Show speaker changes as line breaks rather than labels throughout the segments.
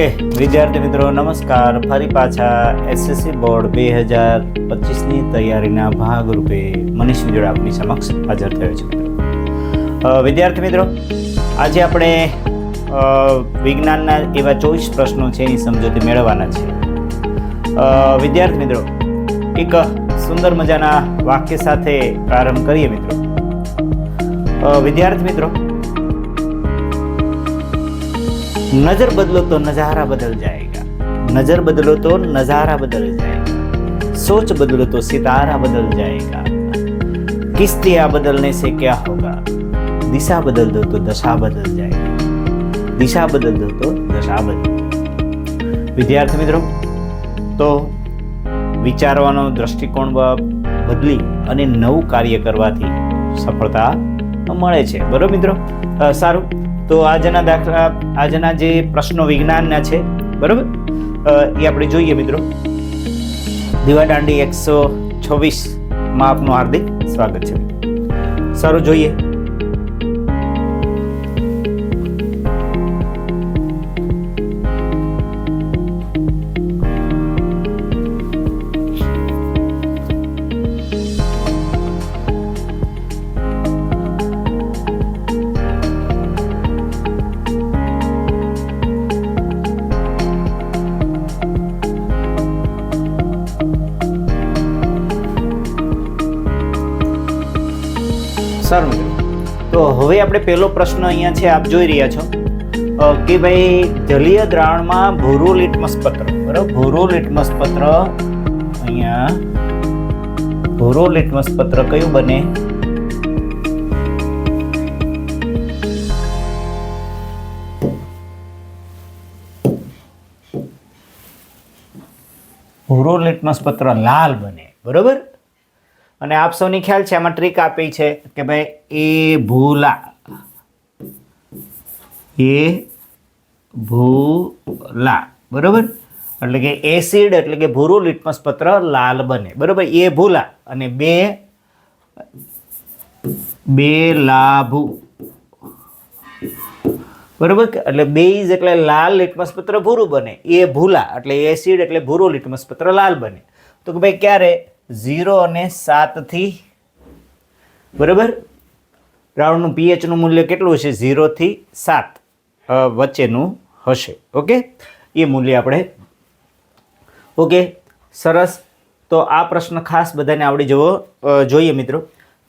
Okay, વિદ્યાર્થી મિત્રો, નમસ્કાર. ફરી પાછા એસએસસી બોર્ડ બે હજાર પચીસની તૈયારીના ભાગરૂપે મનીષ વિજોડ આપની સમક્ષ હાજર થયો છે વિદ્યાર્થી મિત્રો, આજે આપણે વિજ્ઞાનના એવા ચોવીસ પ્રશ્નો છે એની સમજૂતી મેળવવાના છે. વિદ્યાર્થી મિત્રો, એક સુંદર મજાના વાક્ય સાથે પ્રારંભ કરીએ મિત્રો. વિદ્યાર્થી મિત્રો नजर बदलो तो नजारा बदल जाएगा नजर बदलो तो नजारा बदल जाएगा सोच बदलो तो सितारा बदल जाएगा किस्तियां बदलने से क्या होगा दिशा बदल दो तो दशा बदल जाएगी दिशा बदल दो तो दशा बदल વિદ્યાર્થી મિત્રો તો વિચારવાનો દ્રષ્ટિકોણ બ- બદલી અને નવું કાર્ય કરવાથી સફળતા મળે છે બરોબર મિત્રો અ, સારું તો આજના દાખલા આજના જે પ્રશ્નો વિજ્ઞાનના છે, બરોબર? એ આપણે જોઈએ મિત્રો. દીવાદાંડી એકસો છવ્વીસમાં આપનું હાર્દિક સ્વાગત છે. સારું, જોઈએ. સારું તો હવે આપણે પહેલો પ્રશ્ન અહીંયા છે, આપ જોઈ રહ્યા છો. કે ભાઈ જલીય દ્રાવણમાં ભૂરો લિટમસ પત્ર, બરાબર? ભૂરો લિટમસ પત્ર અહીંયા, ભૂરો લિટમસ પત્ર કયું બને? ભૂરો લિટમસ પત્ર લાલ બને, બરોબર? અને આપ સૌની ખ્યાલ છે, આમાં ટ્રીક આપી છે કે ભાઈ, એ ભૂલા. એ ભૂલા. બરોબર? એટલે કે એસિડ એટલે કે ભૂરું લિટમસ પત્ર લાલ બને. બરોબર? એ ભૂલા. અને બે બે લાભુ. બરોબર? એટલે બેઝ એટલે લાલ લિટમસ પત્ર ભૂરું બને. એ ભૂલા. એટલે એસિડ એટલે ભૂરું લિટમસ પત્ર લાલ બને. તો કે ભાઈ, ક્યારે? ઝીરો અને સાતથી, બરાબર? દ્રાવણનું પીએચનું મૂલ્ય કેટલું હશે? ઝીરોથી સાત વચ્ચેનું હશે. ઓકે? એ મૂલ્ય આપણે ઓકે, સરસ. તો આ પ્રશ્ન ખાસ બધાને આવડી જવો જોઈએ મિત્રો.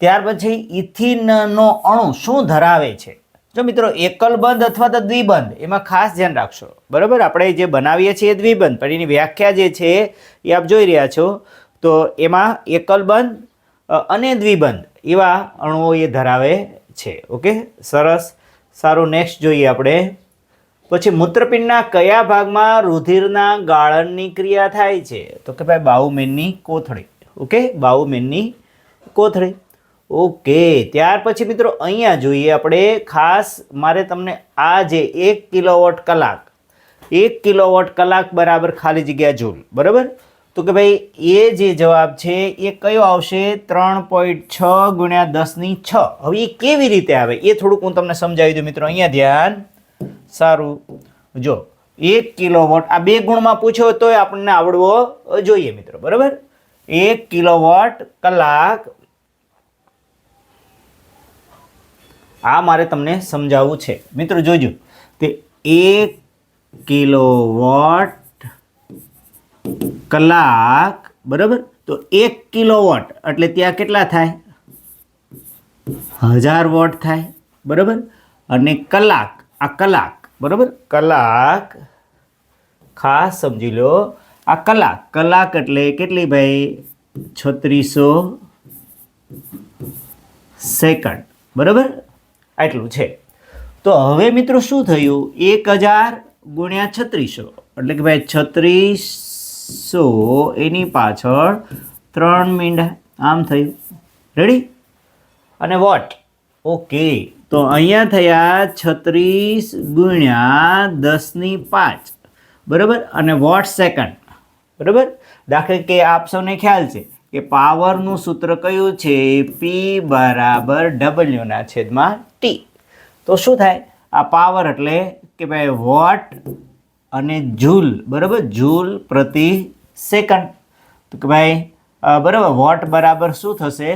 ત્યાર પછી ઇથિનનો અણુ શું ધરાવે છે? જો મિત્રો એકલબંધ અથવા તો દ્વિબંધ, એમાં ખાસ ધ્યાન રાખશો. બરાબર? આપણે જે બનાવીએ છીએ દ્વિબંધ. પણ એની વ્યાખ્યા જે છે એ આપ જોઈ રહ્યા છો. તો એમાં એકલબંધ અને દ્વિબંધ એવા અણુઓ એ ધરાવે છે. ઓકે? સરસ. સારું નેક્સ્ટ જોઈએ આપણે. પછી મૂત્રપિંડના કયા ભાગમાં રુધિરના ગાળણની ક્રિયા થાય છે? તો કે ભાઈ બાઉમેનની કોથળી. ઓકે? બાઉમેનની કોથળી. ઓકે, ત્યાર પછી મિત્રો અહીંયા જોઈએ આપણે ખાસ મારે તમને આ જે એક કિલોવોટ કલાક, એક કિલોવોટ કલાક બરાબર ખાલી જગ્યા જૂલ બરાબર? તો કે ભાઈ, એ જે જવાબ છે, એ કયો આવશે? ત્રણ પોઈન્ટ છ ગુણ્યા દસની છ. હવે એ કેવી રીતે આવે? એ થોડુંક હું તમને સમજાવી દઉં મિત્રો. અહીંયા ધ્યાન. સારું. જો, એક કિલોવોટ, આ બે ગુણમાં પૂછ્યો તોય આપણને આવડવો જોઈએ મિત્રો. બરાબર? એક કિલોવોટ કલાક. આ મારે તમને સમજાવવું છે. મિત્રો, જોજો. તે એક કિલોવોટ કલાક, બરાબર? તો એક કિલોવોટ. એટલે ત્યાં કેટલા થાય? હજાર વોટ થાય, બરાબર? અને કલાક, આ કલાક, બરાબર? કલાક, ખાસ સમજી લો, આ કલાક કલાક એટલે કેટલી ભાઈ? છત્રીસો સેકન્ડ, બરાબર? આટલું છે. તો હવે મિત્રો શું થયું? એક હજાર ગુણ્યા છત્રીસો. એટલે કે ભાઈ છત્રીસો એની પાછળ ત્રણ મીંડા આમ થયું. રેડી અને વોટ ઓકે તો અહીંયા થયા છત્રીસ ગુણ્યા દસની પાંચ. બરાબર? અને વોટ સેકન્ડ બરાબર? દાખલે કે આપ સૌને ખ્યાલ છે કે પાવરનું સૂત્ર કયું છે? પી બરાબર ડબલ્યુના છેદમાં ટી તો શું થાય? આ પાવર એટલે કે ભાઈ વોટ અને જૂલ, બરાબર? જૂલ પ્રતિ સેકન્ડ. તો કે ભાઈ બરાબર, વોટ બરાબર શું થશે?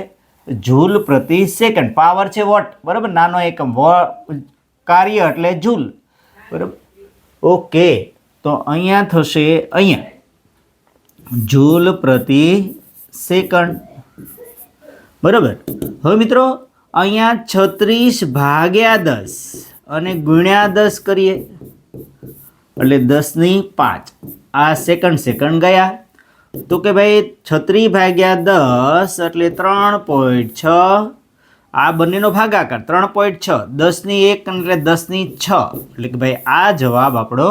જૂલ પ્રતિ સેકન્ડ. પાવર છે વોટ, બરાબર? નાનો એકમ. વો, કાર્ય એટલે જૂલ. બરાબર? ઓકે. તો અહીંયા થશે અહીંયા. જૂલ પ્રતિ સેકન્ડ. બરાબર? હવે મિત્રો, અહીંયા છત્રીસ ભાગ્યા દસ અને ગુણ્યા દસ કરીએ. એટલે દસની પાંચ. આ સેકન્ડ સેકન્ડ ગયા. તો કે ભાઈ છત્રી ભાગ્યા દસ એટલે ત્રણ પોઈન્ટ છ. આ બંનેનો ભાગાકાર ત્રણ પોઈન્ટ છ. દસની એક એટલે દસની છ. એટલે કે ભાઈ આ જવાબ આપણો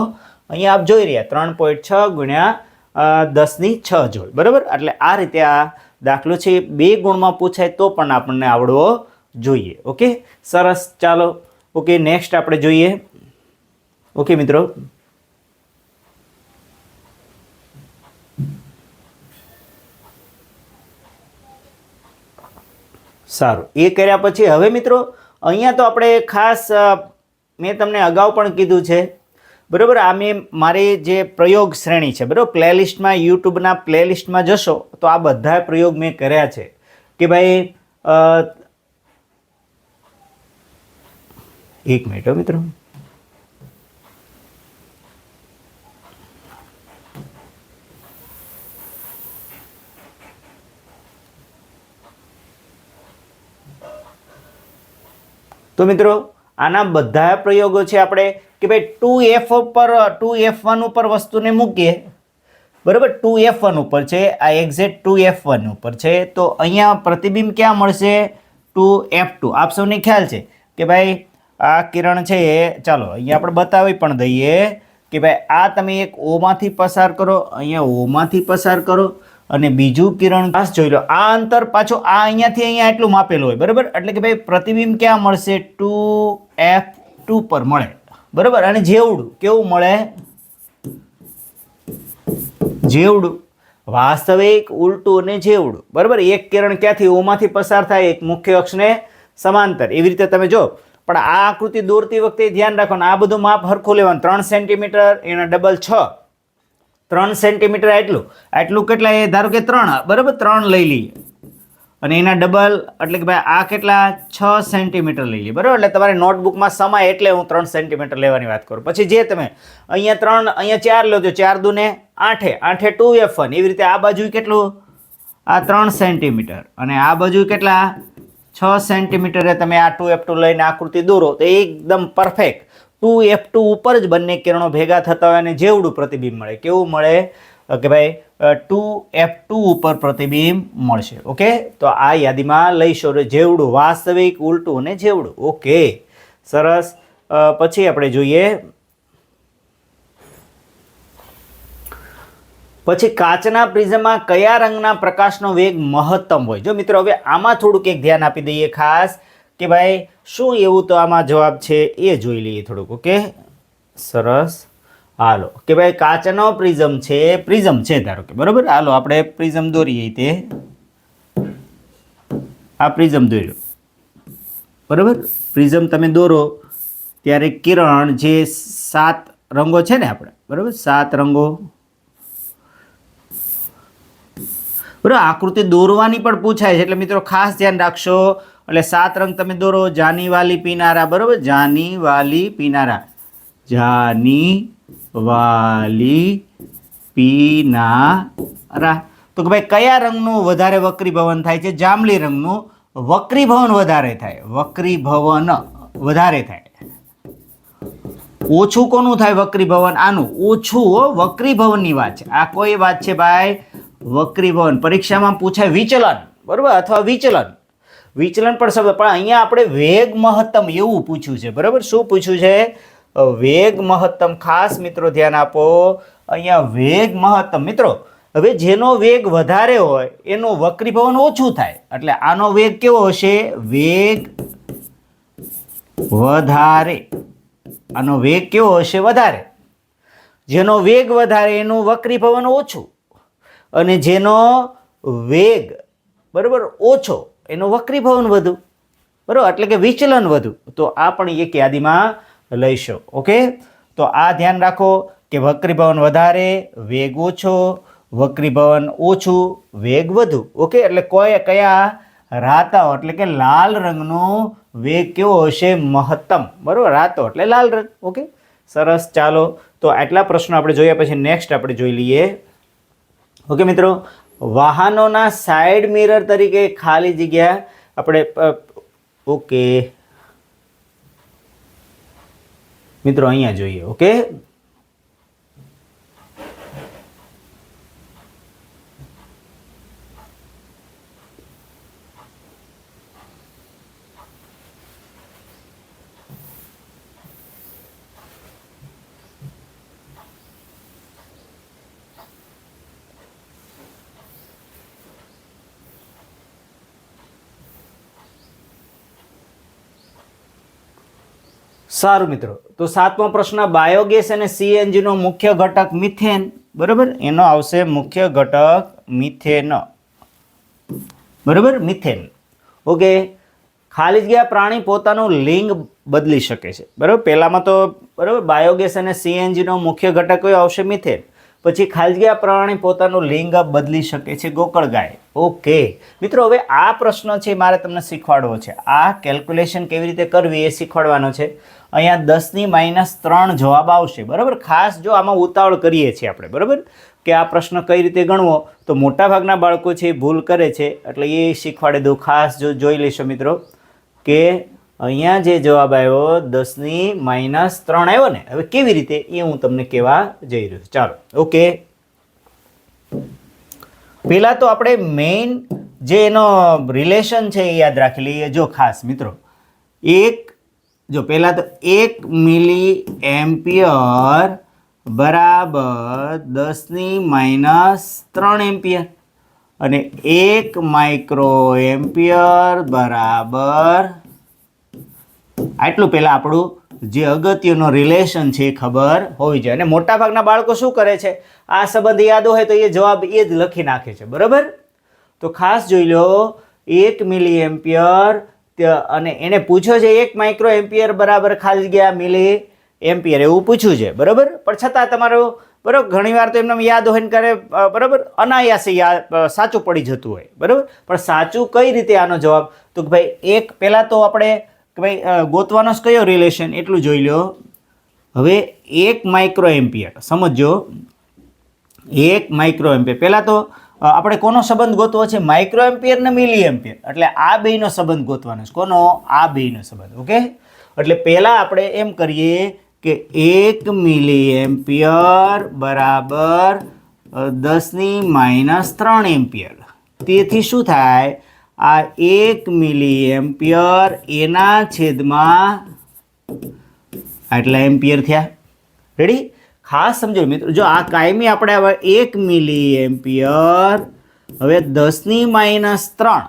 અહીંયા આપ જોઈ રહ્યા. ત્રણ પોઈન્ટ છ ગુણ્યા દસની છ જોડ. બરાબર? એટલે આ રીતે આ દાખલો છે. બે ગુણમાં પૂછાય તો પણ આપણને આવડવો જોઈએ. ઓકે? સરસ. ચાલો. ઓકે નેક્સ્ટ આપણે જોઈએ. ઓકે મિત્રો. સારું. એ કર્યા પછી હવે મિત્રો, અહીંયા તો આપણે ખાસ મેં તમને અગાઉ પણ કીધું છે. બરાબર? આ મેં મારી જે પ્રયોગ શ્રેણી છે, બરાબર? પ્લેલિસ્ટમાં, યુટ્યુબના પ્લેલિસ્ટમાં જશો, તો આ બધા પ્રયોગ મેં કર્યા છે. કે ભાઈ એક મિનિટ મિત્રો. તો મિત્રો, આના બધા પ્રયોગો છે આપણે કે ભાઈ ટુ એફ ઉપર ટુ એફ વન ઉપર વસ્તુને મૂકીએ. બરાબર? ટુ એફ વન ઉપર છે, આ એક્ઝેક્ટ ટુ એફ વન ઉપર છે. તો અહીંયા પ્રતિબિંબ ક્યાં મળશે? ટુ એફ ટુ આપ સૌને ખ્યાલ છે કે ભાઈ આ કિરણ છે એ, ચાલો, અહીંયા આપણે બતાવી પણ દઈએ કે ભાઈ આ તમે એક ઓમાંથી પસાર કરો, અહીંયા ઓમાંથી પસાર કરો. અને બીજું કિરણ ખાસ જોઈ લો, આ અંતર પાછું આ અહીંયાથી અહીંયા એટલું માપેલું હોય, બરાબર? એટલે કે ભાઈ પ્રતિબિંબ ક્યાં મળશે? ટુ એફ ટુ પર મળે, બરાબર? અને જેવડું, કેવું મળે? જેવડું. વાસ્તવિક, ઉલટું અને જેવડું, બરાબર? એક કિરણ ક્યાંથી, ઓમાંથી પસાર થાય? એક મુખ્ય અક્ષને સમાંતર. એવી રીતે તમે જો, પણ આ આકૃતિ દોરતી વખતે ધ્યાન રાખવાનું આ બધું માપ હરખું લેવાનું. ત્રણ સેન્ટીમીટર, એના ડબલ છ. ત્રણ સેન્ટીમીટર એટલું આટલું કેટલા એ ધારો કે ત્રણ, બરાબર? ત્રણ લઈ લઈએ. અને એના ડબલ એટલે કે ભાઈ આ કેટલા? છ સેન્ટીમીટર લઈ લઈએ. બરાબર? એટલે તમારે નોટબુકમાં સમાય એટલે હું ત્રણ સેન્ટીમીટર લેવાની વાત કરું. પછી જે તમે અહીંયા ત્રણ, અહીંયા ચાર લો છો ચાર દુને આઠે. આઠે ટુ એફ વન. એવી રીતે આ બાજુ કેટલું? આ ત્રણ સેન્ટીમીટર અને આ બાજુ કેટલા? છ સેન્ટીમીટરે તમે આ ટુ એફ ટુ લઈને આકૃતિ દોરો તો એકદમ પરફેક્ટ ટુ એફ ટુ ઉપર જ બંને કિરણો ભેગા થતા હોય અને જેવડું પ્રતિબિંબ મળે. કેવું મળે? કે ભાઈ ટુ એફ ટુ ઉપર પ્રતિબિંબ મળશે. ઓકે? તો આ યાદીમાં લઈશો જેવડું વાસ્તવિક, ઉલટું અને જેવડું. ઓકે? સરસ. પછી આપણે જોઈએ. પછી કાચના પ્રિઝમમાં કયા રંગના પ્રકાશનો વેગ મહત્તમ હોય? જો મિત્રો, હવે આમાં થોડુંક એક ધ્યાન આપી દઈએ ખાસ. કે ભાઈ, શું એવું તો આમાં જવાબ છે? એ જોઈ લઈએ થોડુંક, ઓકે? સરસ. હાલો. કે ભાઈ, કાચનો પ્રિઝમ છે પ્રિઝમ છે ધારો કે, બરાબર? હાલો, આપણે પ્રિઝમ દોરીએ તે. આ પ્રિઝમ દોર્યો. બરાબર? પ્રિઝમ તમે દોરો, ત્યારે કિરણ જે સાત રંગો છે ને આપણે, બરાબર? સાત રંગો. બરાબર? આકૃતિ દોરવાની પણ પૂછાય છે, એટલે મિત્રો ખાસ ધ્યાન રાખશો. એટલે સાત રંગ તમે દોરો જાની વાલી પીનારા, બરાબર? જાની વાલી પીનારા. જાની વાલી પીનારા. તો કે ભાઈ, કયા રંગનું વધારે વક્રીભવન થાય છે? જાંબલી રંગનું વક્રીભવન વધારે થાય. વક્રીભવન વધારે થાય. ઓછું કોનું થાય વક્રીભવન? આનું. ઓછું વક્રીભવનની વાત છે. આ કોઈ વાત છે ભાઈ? વક્રીભવન. પરીક્ષામાં પૂછાય વિચલન, બરાબર? અથવા વિચલન. વિચલન પણ શબ્દ. પણ અહીંયા આપણે વેગ મહત્તમ એવું પૂછ્યું છે, બરાબર? શું પૂછ્યું છે? વેગ મહત્તમ. ખાસ મિત્રો ધ્યાન આપો. અહીંયા વેગ મહત્તમ. મિત્રો, હવે જેનો વેગ વધારે હોય, એનું વક્રીભવન ઓછું થાય. એટલે આનો વેગ કેવો હશે? વેગ વધારે. આનો વેગ કેવો હશે? વધારે. જેનો વેગ વધારે, એનું વક્રીભવન ઓછું. અને જેનો વેગ, બરાબર, ઓછો એનો વક્રીભવન વધુ. બરાબર? એટલે કે વિચલન વધુ. તો આ પણ એક યાદીમાં લઈશો. ઓકે? તો આ ધ્યાન રાખો કે વક્રીભવન વધારે, વેગ ઓછો, વક્રીભવન ઓછું, વેગ વધુ. ઓકે? એટલે કોઈ કયા? રાતાઓ એટલે કે લાલ રંગનો વેગ કેવો હશે? મહત્તમ. બરાબર? રાતો. એટલે લાલ રંગ. ઓકે? સરસ. ચાલો. તો આટલા પ્રશ્નો આપણે જોયા પછી નેક્સ્ટ આપણે જોઈ લઈએ. ઓકે મિત્રો? વાહનોના સાઈડ મિરર તરીકે ખાલી જગ્યા. આપણે ઓકે મિત્રો અહીંયા જોઈએ ઓકે સારું મિત્રો. તો સાતમો પ્રશ્ન, બાયોગેસ અને સીએનજી નો મુખ્ય ઘટક મિથેન. બરાબર? એનો આવશે મુખ્ય ઘટક મિથેન. બરાબર? મિથેન. ઓકે. ખાલી જગ્યા પ્રાણી પોતાનું લિંગ બદલી શકે છે. બરાબર? પહેલામાં તો, બરાબર? બાયોગેસ અને સીએનજી નો મુખ્ય ઘટક કયો આવશે? મિથેન. પછી ખાલી જગ્યા પ્રાણી પોતાનું લિંગ બદલી શકે છે ગોકળ ગાય. ઓકે. મિત્રો, હવે આ પ્રશ્ન છે મારે તમને શીખવાડવો છે. આ કેલ્ક્યુલેશન કેવી રીતે કરવી એ શીખવાડવાનો છે. અહીંયા દસની માઇનસ ત્રણ જવાબ આવશે. બરાબર? ખાસ જો આમાં ઉતાવળ કરીએ છીએ આપણે. બરાબર? કે આ પ્રશ્ન કઈ રીતે ગણવો? તો મોટાભાગના બાળકો છે એ ભૂલ કરે છે. એટલે એ શીખવાડી દઉં. ખાસ જો જોઈ લઈશું મિત્રો, કે અહીંયા જે જવાબ આવ્યો, દસની માઇનસ ત્રણ આવ્યો ને, હવે કેવી રીતે એ હું તમને કહેવા જઈ રહ્યો ચાલો, ઓકે. પહેલાં તો આપણે મેઇન જે એનો રિલેશન છે એ યાદ રાખી લઈએ. જો ખાસ મિત્રો, એક, જો પહેલાં તો એક મિલી એમ્પિયર બરાબર દસની માઇનસ ત્રણ એમ્પિયર અને એક માઇક્રો એમ્પિયર બરાબર આટલું પહેલાં આપણું જે અગત્યનો રિલેશન છે એ ખબર હોવી જોઈએ. અને મોટાભાગના બાળકો શું કરે છે? આ સંબંધ યાદ હોય તો એ જવાબ એ જ લખી નાખે છે. બરાબર? તો ખાસ જોઈ લો, એક મિલી એમ્પિયર અને એને પૂછ્યો છે, એક માઇક્રો એમ્પિયર બરાબર ખાલી ગયા મિલી એમ્પિયર એવું પૂછ્યું છે. બરાબર? પણ છતાં તમારું, બરાબર, ઘણીવાર તો એમને યાદ હોય ને કરે બરાબર? અનાયાસે યાદ સાચું પડી જતું હોય. બરાબર? પણ સાચું કઈ રીતે આનો જવાબ? તો ભાઈ, એક પહેલાં તો આપણે કે ભાઈ ગોતવાનો કયો રિલેશન એટલું જોઈ લો હવે એક માઇક્રો એમ્પિયર સમજો એક માઇક્રો એમ્પિયર પહેલાં તો આપણે કોનો સંબંધ ગોતવો છે? માઇક્રો એમ્પિયર ને મિલી એમ્પિયર એટલે આ બેનો સંબંધ ગોતવાનો છે. કોનો? આ બેનો સંબંધ. ઓકે? એટલે પહેલાં આપણે એમ કરીએ કે એક મિલી એમ્પિયર બરાબર દસની માઇનસ ત્રણ એમ્પિયર તેથી શું થાય? આ એક મિલી એમ્પિયર એના છેદમાં આટલા એમ્પિયર થયા. રેડી ખાસ સમજો મિત્રો, જો આ કાયમી આપણે હવે એક મિલી એમ્પિયર હવે દસની માઇનસ ત્રણ,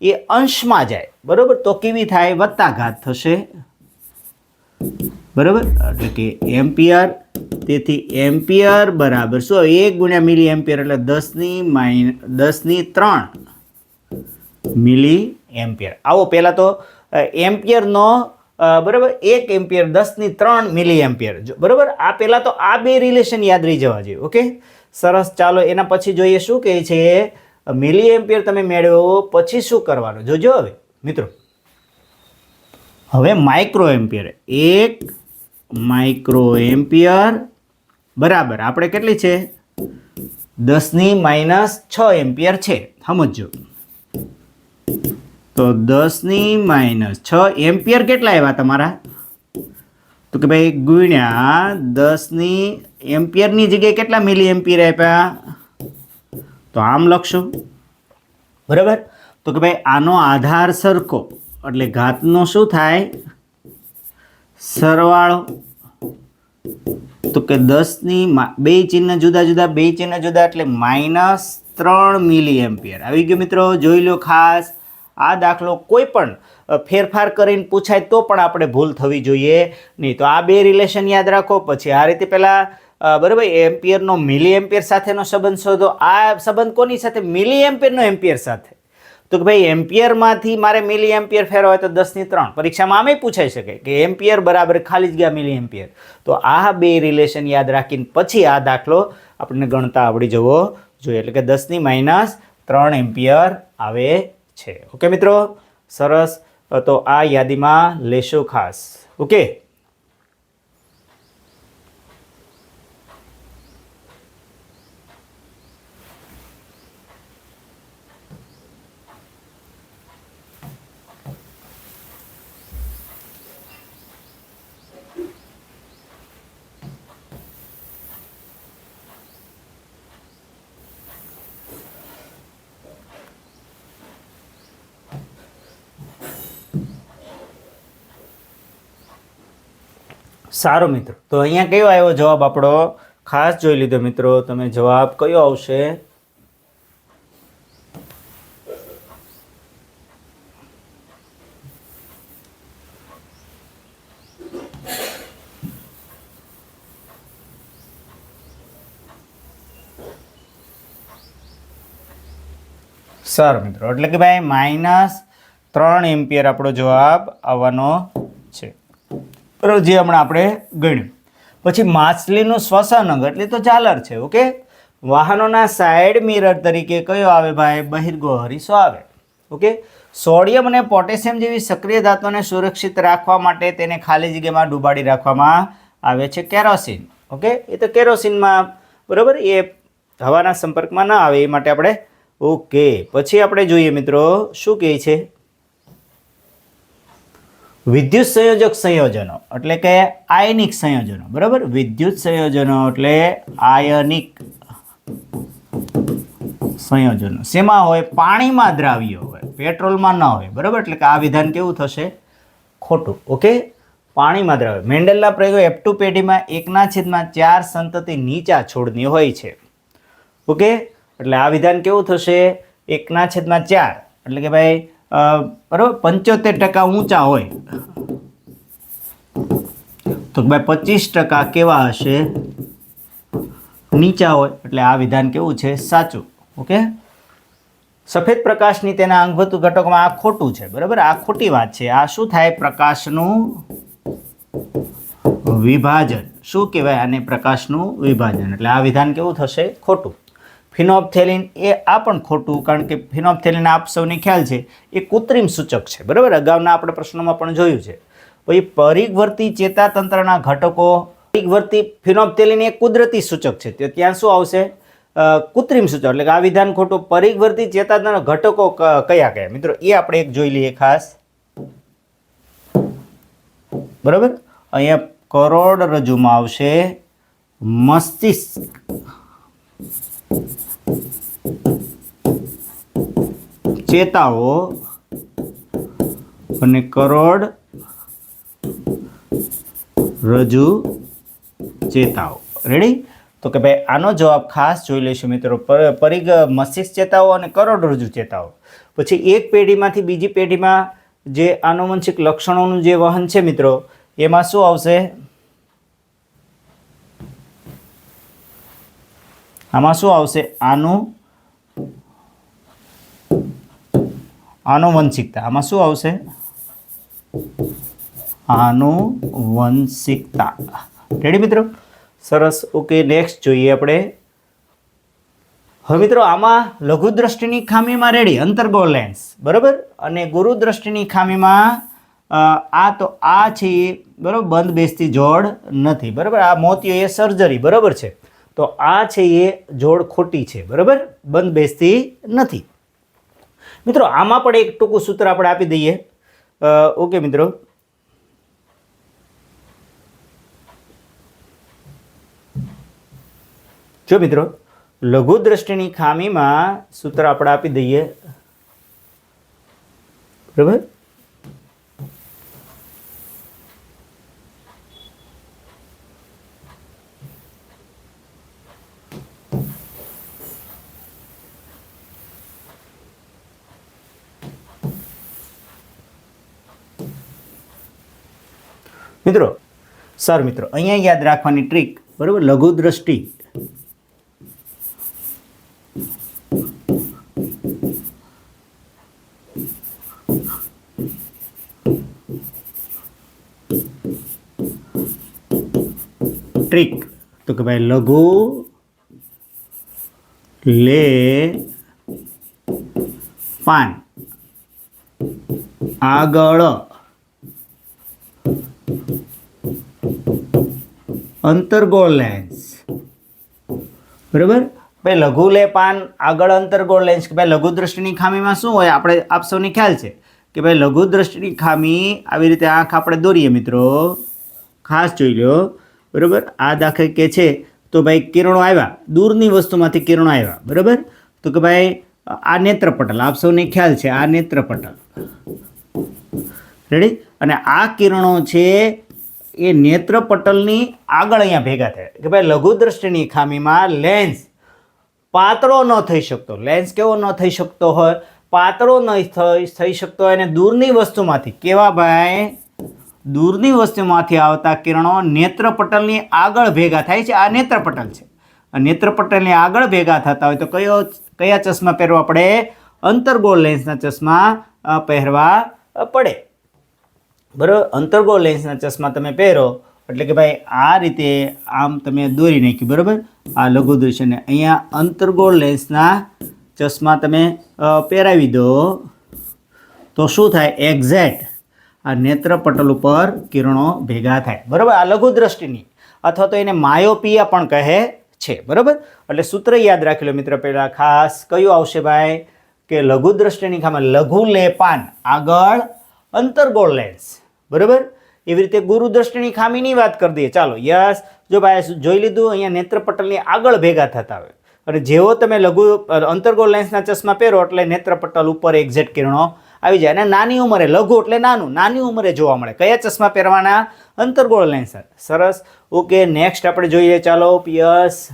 એ અંશમાં જાય. બરાબર? તો કેવી થાય? વત્તા ઘાત થશે. બરાબર? એટલે કે એમ્પિયર, તેથી એમ્પિયર બરાબર શું? એક ગુણ્યા મિલી એમ્પિયર એટલે દસની માઇન, દસની ત્રણ. મિલી એમ્પિયર આવો, પહેલાં તો એમ્પિયરનો બરાબર એક એમ્પિયર, દસની ત્રણ મિલી એમ્પિયર બરાબર? આ પહેલાં તો આ બે રિલેશન યાદ રહી જવા જોઈએ, ઓકે? સરસ, ચાલો, એના પછી જોઈએ શું કહે છે મિલી એમ્પિયર તમે મેળવો, પછી શું કરવાનું? જોજો હવે, મિત્રો. હવે માઇક્રો એમ્પિયર એક માઇક્રો એમ્પિયર બરાબર, આપણે કેટલી છે? દસની માઇનસ છ એમ્પિયર છે સમજો તો દસની માઇનસ છ એમ્પિયર કેટલા આવ્યા તમારા? તો કે ભાઈ ગુણ્યા દસની એમ્પિયરની જગ્યાએ કેટલા મિલી એમ્પિયર આપ્યા? તો આમ લખશું. બરાબર? તો કે ભાઈ આનો આધાર સરખો, એટલે ઘાતનો શું થાય? સરવાળો. તો કે દસની બે ચિહ્ન જુદા જુદા, બે ચિહ્ન જુદા, એટલે માઇનસ ત્રણ મિલી એમ્પિયર આવી ગયું મિત્રો, જોઈ લો ખાસ, આ દાખલો કોઈ પણ ફેરફાર કરીને પૂછાય તો પણ આપણે ભૂલ થવી જોઈએ. નહીં તો આ બે રિલેશન યાદ રાખો, પછી આ રીતે પહેલાં બરાબર, એમ્પિયરનો મિલી એમ્પિયર સાથેનો સંબંધ શોધો. આ સંબંધ કોની સાથે? મિલી એમ્પિયરનો એમ્પિયર સાથે. તો કે ભાઈ, એમ્પિયરમાંથી મારે મિલી એમ્પિયર હોય તો દસની ત્રણ. પરીક્ષામાં આમે પૂછાઈ શકે કે એમ્પિયર બરાબર ખાલી જ ગયા મિલી એમ્પિયર તો આ બે રિલેશન યાદ રાખીને પછી આ દાખલો આપણને ગણતા આવડી જવો જોઈએ, એટલે કે દસની માઇનસ ત્રણ એમ્પિયર આવે છે. ઓકે મિત્રો, સરસ. તો આ યાદીમાં લેશો ખાસ. ઓકે સારો મિત્રો. તો અહીંયા કયો આવ્યો જવાબ આપણો? ખાસ જોઈ લીધો મિત્રો, તમે જવાબ કયો આવશે? સારું મિત્રો, એટલે કે ભાઈ માઇનસ ત્રણ એમ્પિયર આપણો જવાબ આવવાનો છે. બરાબર, જે હમણાં આપણે ગણ્યું. પછી માછલીનું શ્વસનંગ, એટલે તો ઝાલર છે, ઓકે? વાહનોના સાઈડ મિરર તરીકે કયો આવે ભાઈ? બહિર્ગો હરીસો આવે, ઓકે? સોડિયમ અને પોટેશિયમ જેવી સક્રિય ધાતુને સુરક્ષિત રાખવા માટે તેને ખાલી જગ્યામાં ડૂબાડી રાખવામાં આવે છે કેરોસીન, ઓકે? એ તો કેરોસીનમાં, બરાબર? એ હવાના સંપર્કમાં ના આવે, એ માટે આપણે, ઓકે. પછી આપણે જોઈએ મિત્રો, શું કહે છે? વિદ્યુત સંયોજક સંયોજનો, એટલે કે આયનિક સંયોજનો, બરાબર? વિદ્યુત સંયોજનો એટલે આયનિક સંયોજનો. શેમાં હોય? પાણીમાં દ્રાવ્ય હોય, પેટ્રોલમાં ન હોય, બરાબર? એટલે કે આ વિધાન કેવું થશે? ખોટું, ઓકે? પાણીમાં દ્રાવ્ય. મેન્ડલના પ્રયોગો ટુ પેઢીમાં એકના છેદમાં ચાર સંતતિ નીચા છોડની હોય છે. ઓકે? એટલે આ વિધાન કેવું થશે? એકના છેદમાં ચાર. એટલે કે ભાઈ બરાબર? પંચોતેર ટકા ઊંચા હોય. તો ભાઈ પચીસ ટકા કેવા હશે? નીચા હોય, એટલે આ વિધાન કેવું છે? સાચું. ઓકે? સફેદ પ્રકાશની તેના અંગભૂત ઘટકોમાં આ ખોટું છે. બરાબર? આ ખોટી વાત છે. આ શું થાય? પ્રકાશનું વિભાજન. શું કહેવાય આને? પ્રકાશનું વિભાજન. એટલે આ વિધાન કેવું થશે? ખોટું. ફિનોપ્થેલિન એ આ પણ ખોટું, કારણ કે ફિનોપ્થેલિન આપ સૌને ખ્યાલ છે, એ કૃત્રિમ સૂચક છે, બરાબર? અગાઉના આપણે પ્રશ્નોમાં પણ જોયું છે. પછી પરિઘવર્તી ચેતાતંત્રના ઘટકો, પરિઘવર્તી ફિનોપ્થેલિન એ કુદરતી સૂચક છે. તો ત્યાં શું આવશે? કૃત્રિમ સૂચક. એટલે કે આ વિધાન ખોટું. પરિઘવર્તી ચેતાતંત્રના ઘટકો કયા કયા? મિત્રો, એ આપણે એક જોઈ લઈએ ખાસ. બરાબર? અહીંયા કરોડરજ્જુમાં આવશે મસ્તિષ્ક. ચેતાઓ અને કરોડ રજુ ચેતાઓ. રેડી તો કે ભાઈ, આનો જવાબ ખાસ જોઈ લઈશું મિત્રો. પર- પરિઘ મસ્તિષ્ક ચેતાઓ અને કરોડરજ્જુ ચેતાઓ. પછી એક પેઢીમાંથી બીજી પેઢીમાં જે આનુવંશિક લક્ષણોનું જે વહન છે મિત્રો, એમાં શું આવશે? આમાં શું આવશે? આનું આનુવંશિકતા. આમાં શું આવશે? આનુવંશિકતા. રેડી મિત્રો? સરસ. ઓકે નેક્સ્ટ જોઈએ આપણે. હવે મિત્રો, આમાં લઘુ દ્રષ્ટિની ખામીમાં રેડી અંતર્ગોળ લેન્સ બરાબર? અને ગુરુ દ્રષ્ટિની ખામીમાં આ તો આ છે એ, બરાબર, બંધ બેસતી જોડ નથી. બરાબર? આ મોતીઓ એ સર્જરી બરાબર છે? તો આ છે એ જોડ ખોટી છે. બરાબર? બંધ બેસતી નથી. મિત્રો, આમાં પણ એક ટૂંકું સૂત્ર આપણે આપી દઈએ. ઓકે મિત્રો. જો મિત્રો લઘુ દ્રષ્ટિની ખામીમાં સૂત્ર આપણે આપી દઈએ. બરાબર? મિત્રો, સર મિત્રો, અહીંયા યાદ રાખવાની ટ્રીક બરાબર? લઘુ દ્રષ્ટિ. ટ્રીક તો કે ભાઈ લઘુ લે પાન. આગળ. અંતર્ગોળ લેન્સ બરાબર? ભાઈ, લઘુ લેપાન આગળ અંતર્ગોળ લેન્સ કે ભાઈ, લઘુ દ્રષ્ટિની ખામીમાં શું હોય? આપણે આપ સૌને ખ્યાલ છે કે ભાઈ, લઘુ દ્રષ્ટિની ખામી આવી રીતે આંખ આપણે દોરીએ મિત્રો. ખાસ જોઈ લો. બરાબર? આ દાખલ કે છે તો ભાઈ, કિરણો આવ્યા. દૂરની વસ્તુમાંથી કિરણો આવ્યા. બરાબર? તો કે ભાઈ, આ નેત્રપટલ. આપ સૌને ખ્યાલ છે આ નેત્રપટલ. રેડી અને આ કિરણો છે એ નેત્રપટલની આગળ અહીંયા ભેગા થાય. કે ભાઈ લઘુ દ્રષ્ટિની ખામીમાં લેન્સ પાતળો ન થઈ શકતો. લેન્સ કેવો ન થઈ શકતો હોય? પાતળો ન થઈ શકતો હોય અને દૂરની વસ્તુમાંથી. કેવા ભાઈ? દૂરની વસ્તુમાંથી આવતા કિરણો નેત્રપટલની આગળ ભેગા થાય છે. આ નેત્રપટલ છે. આ નેત્રપટલની આગળ ભેગા થતા હોય તો કયો, કયા ચશ્મા પહેરવા પડે? અંતર્ગોળ લેન્સના ચશ્મા પહેરવા પડે. બરાબર? અંતર્ગો લેન્સના ચશ્મા તમે પહેરો, એટલે કે ભાઈ આ રીતે આમ તમે દોરી નાખ્યું, બરાબર? આ લઘુ દૃશ્યને અહીંયા અંતર્ગોળ લેન્સના ચશ્મા તમે પહેરાવી દો. તો શું થાય? એક્ઝેક્ટ આ નેત્રપટલ ઉપર કિરણો ભેગા થાય. બરાબર? આ લઘુ દ્રષ્ટિની. અથવા તો એને માયોપિયા પણ કહે છે. બરાબર? એટલે સૂત્ર યાદ રાખી લો મિત્ર પહેલાં. ખાસ કયું આવશે ભાઈ? કે લઘુ દ્રષ્ટિની ખામાં લઘુ લેપાન. આગળ અંતર્ગોળ લેન્સ. બરાબર? એવી રીતે ગુરુદ્રષ્ટિની ખામીની વાત કરી દઈએ. ચાલો, યસ, જો ભાઈ જોઈ લીધું, અહીંયા નેત્રપટલની આગળ ભેગા થતા હોય. અને જેવો તમે લઘુ અંતર્ગોળ લેન્સના ચશ્મા પહેરો, એટલે નેત્રપટલ ઉપર એક્ઝેક્ટ કિરણો આવી જાય. અને નાની ઉંમરે, લઘુ એટલે નાનું, નાની ઉંમરે જોવા મળે. કયા ચશ્મા પહેરવાના? અંતર્ગોળ લેન્સ સરસ. ઓકે નેક્સ્ટ આપણે જોઈએ, ચાલો, યસ.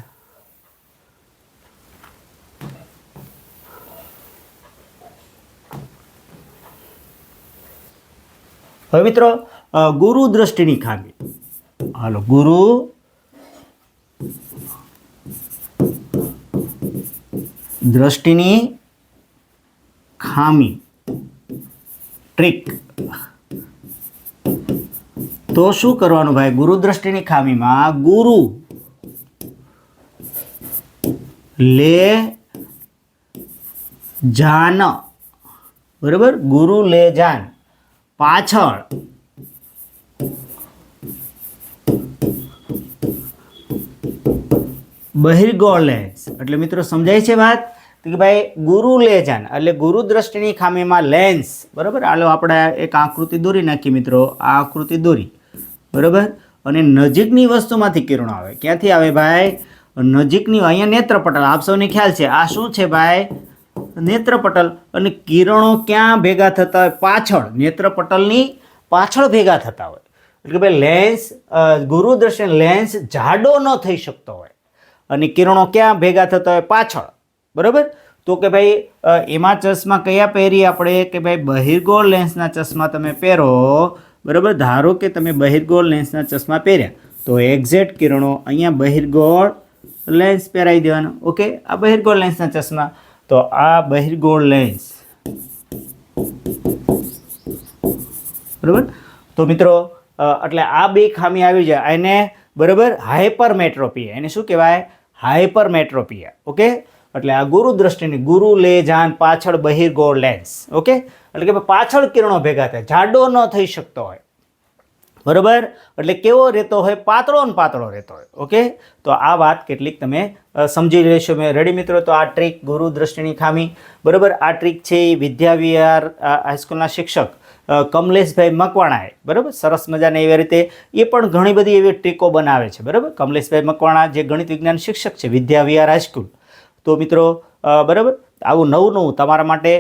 હવે મિત્રો ગુરુ દ્રષ્ટિની ખામી હાલો, ગુરુ દ્રષ્ટિની ખામી. ટ્રીક. તો શું કરવાનું ભાઈ? ગુરુ દ્રષ્ટિની ખામીમાં ગુરુ લે જાન. બરાબર? ગુરુ લે જાન. પાછળ. બહિર્ગોળ લેન્સ. એટલે મિત્રો સમજાય છે વાત? કે ભાઈ, ગુરુ લેજાન, એટલે ગુરુ દ્રષ્ટિની ખામીમાં લેન્સ. બરાબર? આલો આપણે એક આકૃતિ દોરી નાખીએ મિત્રો. આ આકૃતિ દોરી. બરાબર? અને નજીકની વસ્તુમાંથી કિરણો આવે. ક્યાંથી આવે ભાઈ? નજીકની, અહીંયા નેત્રપટલ. આપ સૌને ખ્યાલ છે. આ શું છે ભાઈ? નેત્રપટલ અને કિરણો ક્યાં ભેગા થતા હોય? પાછળ. નેત્રપટલની પાછળ ભેગા થતા હોય. એટલે કે ભાઈ લેન્સ ગુરુદર્શન લેન્સ જાડો ન થઈ શકતો હોય. અને કિરણો ક્યાં ભેગા થતા હોય? પાછળ. બરાબર? તો કે ભાઈ એમાં ચશ્મા કયા પહેરીએ આપણે? કે ભાઈ, બહિર્ગોળ લેન્સના ચશ્મા તમે પહેરો. બરાબર? ધારો કે તમે બહિર્ગોળ લેન્સના ચશ્મા પહેર્યા. તો એક્ઝેક્ટ કિરણો અહીંયા બહિર્ગોળ લેન્સ પહેરાવી દેવાનો. ઓકે આ બહિર્ગોળ લેન્સના ચશ્મા. તો આ બહિર્ગોળ લેન્સ બરાબર? તો મિત્રો એટલે આ બે ખામી આવી જાય. એને બરાબર હાઇપરમેટ્રોપિયા એને શું કહેવાય? હાઇપરમેટ્રોપિયા ઓકે એટલે આ ગુરુ દ્રષ્ટિની, ગુરુ, લે, જાન, પાછળ બહિર્ગોળ લેન્સ ઓકે એટલે કે પાછળ કિરણો ભેગા થાય. જાડો ન થઈ શકતો હોય. બરોબર? એટલે કેવો રહેતો હોય? પાતળો ને પાતળો રહેતો હોય. ઓકે? તો આ વાત કેટલીક તમે સમજી લેશો. મેં રેડી મિત્રો તો આ ટ્રીક ગુરુ દ્રષ્ટિની ખામી. બરાબર? આ ટ્રીક છે એ વિદ્યાવિહાર અ, હાઈસ્કૂલના શિક્ષક કમલેશભાઈ મકવાણાએ. બરાબર? સરસ મજાને એવી રીતે એ પણ ઘણી બધી એવી ટ્રીકો બનાવે છે. બરાબર? કમલેશભાઈ મકવાણા જે ગણિત વિજ્ઞાન શિક્ષક છે વિદ્યાવિહાર હાઈસ્કૂલ તો મિત્રો બરાબર? આવું નવું નવું તમારા માટે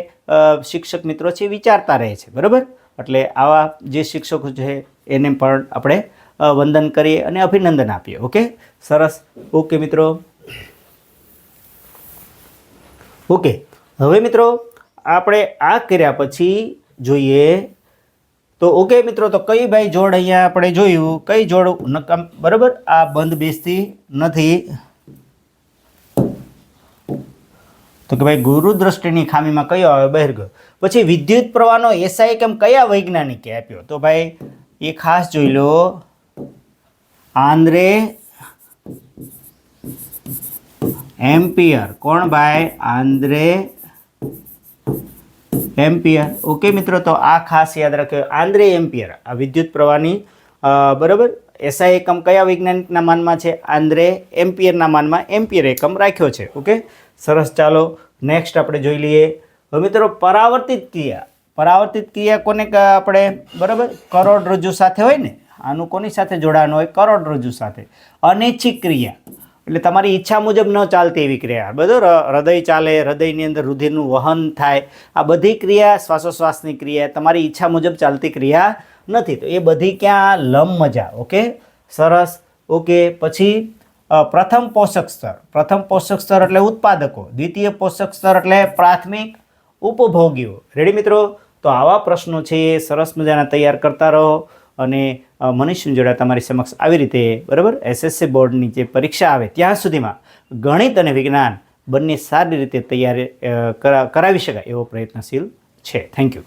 શિક્ષક મિત્રો છે વિચારતા રહે છે. બરાબર? એટલે આવા જે શિક્ષકો છે એને પણ આપણે વંદન કરીએ અને અભિનંદન આપીએ, ઓકે? સરસ. ઓકે, મિત્રો. ઓકે. હવે, મિત્રો, આપણે આ કર્યા પછી જોઈએ તો, ઓકે, મિત્રો, તો કઈ ભાઈ જોડ અહીંયા આપણે જોયું? કઈ જોડ નકામ, બરાબર? આ બંધ બેસતી નથી. તો કે ભાઈ, ગુરુ દ્રષ્ટિની ખામીમાં કયો આવે બહિર્ગ. પછી વિદ્યુત પ્રવાહનો એસઆઈ કેમ કયા વૈજ્ઞાનિકે આપ્યો? તો ભાઈ એ ખાસ જોઈ લો. Andrei ampere. કોણ ભાઈ? Andrei ampere. ઓકે મિત્રો, તો આ ખાસ યાદ રાખ્યો આંદ્રે એમ્પિયર. આ વિદ્યુત પ્રવાહની બરાબર? એસઆઈ એકમ કયા વૈજ્ઞાનિકના માનમાં છે? આંદ્રે એમ્પિયરના માનમાં એમ્પિયર એકમ રાખ્યો છે. ઓકે? સરસ, ચાલો. નેક્સ્ટ આપણે જોઈ લઈએ. હવે મિત્રો, પરાવર્તિત ક્રિયા. પરાવર્તિત ક્રિયા કોને આપણે, બરાબર? કરોડરજ્જુ સાથે હોય ને, આનું કોની સાથે જોડાણ હોય? કરોડરજ્જુ સાથે. અનૈચ્છિક ક્રિયા. એટલે તમારી ઈચ્છા મુજબ ન ચાલતી એવી ક્રિયા. બધું હૃદય ચાલે, હૃદયની અંદર રુધિરનું વહન થાય. આ બધી ક્રિયા શ્વાસોશ્વાસની ક્રિયા, તમારી ઈચ્છા મુજબ ચાલતી ક્રિયા નથી. તો એ બધી ક્યાં લમ મજા, ઓકે? સરસ, ઓકે? પછી પ્રથમ પોષક સ્તર. પ્રથમ પોષક સ્તર એટલે ઉત્પાદકો. દ્વિતીય પોષક સ્તર એટલે પ્રાથમિક ઉપભોગીઓ. રેડી મિત્રો? તો આવા પ્રશ્નો છે એ સરસ મજાના તૈયાર કરતા રહો અને મનીષ જોડા તમારી સમક્ષ આવી રીતે, બરાબર, એસએસસી બોર્ડની જે પરીક્ષા આવે ત્યાં સુધીમાં ગણિત અને વિજ્ઞાન બંને સારી રીતે તૈયારી કરા- કરાવી શકાય એવો પ્રયત્નશીલ છે. Thank you